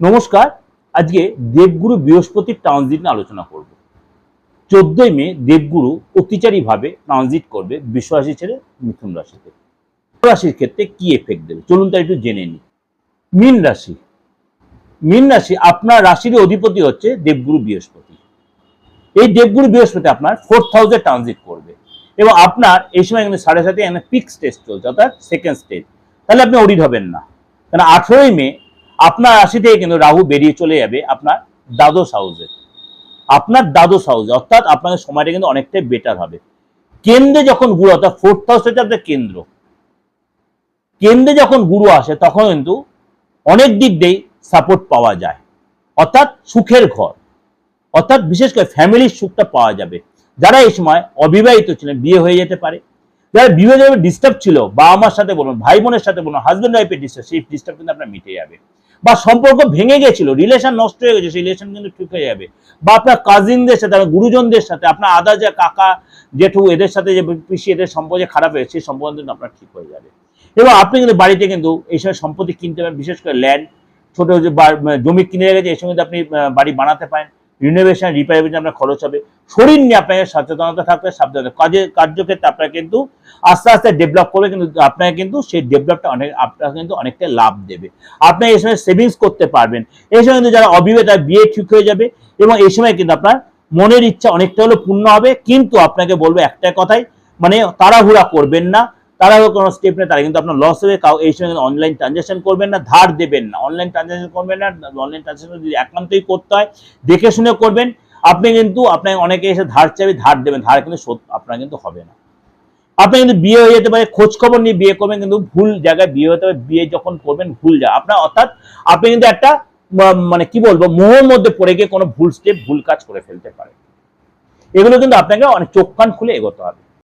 নমস্কার, আজকে দেবগুরু বৃহস্পতির ট্রানজিট নিয়ে আলোচনা করব। চোদ্দই মে দেবগুরু অতিচারীভাবে ট্রানজিট করবে বিশ্বরাশি ছেড়ে মিথুন রাশিতে। রাশির ক্ষেত্রে কি এফেক্ট দেবে? চলুন তার একটু জেনে নিই। মীন রাশি। মীন রাশি আপনার রাশির অধিপতি হচ্ছে দেবগুরু বৃহস্পতি। এই দেবগুরু বৃহস্পতি আপনার ফোর্থ হাউসে ট্রানজিট করবে এবং আপনার এই সময় এখানে সাড়ে সাথে এখানে পিক স্টেজ চলছে, অর্থাৎ সেকেন্ড স্টেজ তাহলে আপনি অডিট হবেন না। কারণ আঠেরোই মে আপনার রাশি থেকে কিন্তু রাহু বেরিয়ে চলে যাবে আপনার দ্বাদশ হাউসে আপনার দ্বাদশ হাউসে অর্থাৎ আপনার সময়টা কিন্তু অনেকটাই বেটার হবে। কেন্দ্রে যখন গুরু, অর্থাৎ ফোর্থ হাউস হচ্ছে আপনার কেন্দ্র। কেন্দ্রে যখন গুরু আসে, তখন কিন্তু অনেক দিক দিয়েই সাপোর্ট পাওয়া যায়। অর্থাৎ সুখের ঘর। অর্থাৎ বিশেষ করে ফ্যামিলির সুখটা পাওয়া যাবে। যারা এই সময় অবিবাহিত ছিলেন, বিয়ে হয়ে যেতে পারে। যারা বিবাহ ডিস্টার্ব ছিল বাবা মার সাথে বলুন ভাই বোনের সাথে বলুন হাজব্যান্ড ওয়াইফের ডিস্টার্ব সেই ডিস্টার্ব কিন্তু আপনার মিটে যাবে। বা সম্পর্ক ভেঙে গেছিল রিলেশন নষ্ট হয়ে গেছে, সেই রিলেশন কিন্তু ঠিক হয়ে যাবে। বা আপনার কাজিনদের সাথে, আপনার গুরুজনদের সাথে, আপনার আদা যা কাকা জেঠু, এদের সাথে যে পিসি, এদের সম্পর্ক যে খারাপ হয়েছে সেই সম্পর্ক কিন্তু আপনার ঠিক হয়ে যাবে। এবং আপনি কিন্তু বাড়িতে কিন্তু এই সময় সম্পত্তি কিনতে পারেন, বিশেষ করে ল্যান্ড ছোটো যে জমি কিনে রেখেছে এই সময় আপনি বাড়ি বানাতে পারেন রিনোভেশন রিপেয়ার আপনার খরচ হবে। শরীর নিয়ে আপনাকে সচেতনতা থাকতে সাবধান কাজে, কার্যক্ষেত্রে আপনার কিন্তু আস্তে আস্তে ডেভেলপ করবে কিন্তু, আপনাকে কিন্তু সেই ডেভেলপটা অনেক, আপনাকে কিন্তু অনেকটা লাভ দেবে। আপনি এই সময় সেভিংস করতে পারবেন। এই সময় কিন্তু যারা অবিবাহিত, তার বিয়ে ঠিক হয়ে যাবে এবং এই সময় কিন্তু আপনার মনের ইচ্ছা অনেকটা হলেও পূর্ণ হবে। কিন্তু আপনাকে বলব একটাই কথাই মানে তাড়াহুড়া করবেন না। তাড়াহুড়ো কোনো স্টেপ নেই, তারা কিন্তু আপনার লস হবে কাউ এই সময় অনলাইন ট্রানজাকশন করবেন না, ধার দেবেন না। অনলাইন ট্রানজাকশন করবেন না অনলাইন ট্রানজাকশন যদি একান্তই করতে হয়, দেখে শুনে করবেন, আপনি কিন্তু আপনাকে অনেকে এসে ধার চাইবে, ধার দেবেন, ধার কিন্তু আপনার কিন্তু হবে না। আপনি কিন্তু বিয়ে হয়ে যেতে পারে খোঁজ খবর নিয়ে বিয়ে করবেন, কিন্তু ভুল জায়গায় বিয়ে হতে পারে, বিয়ে যখন করবেন, ভুল জায়গা। আপনার অর্থাৎ, আপনি কিন্তু একটা মানে কি বলব, মোহর মধ্যে পড়ে গিয়ে কোনো ভুল স্টেপ ভুল কাজ করে ফেলতে পারে এগুলো কিন্তু আপনাকে অনেক চোখ কান খুলে এগোতে হবে।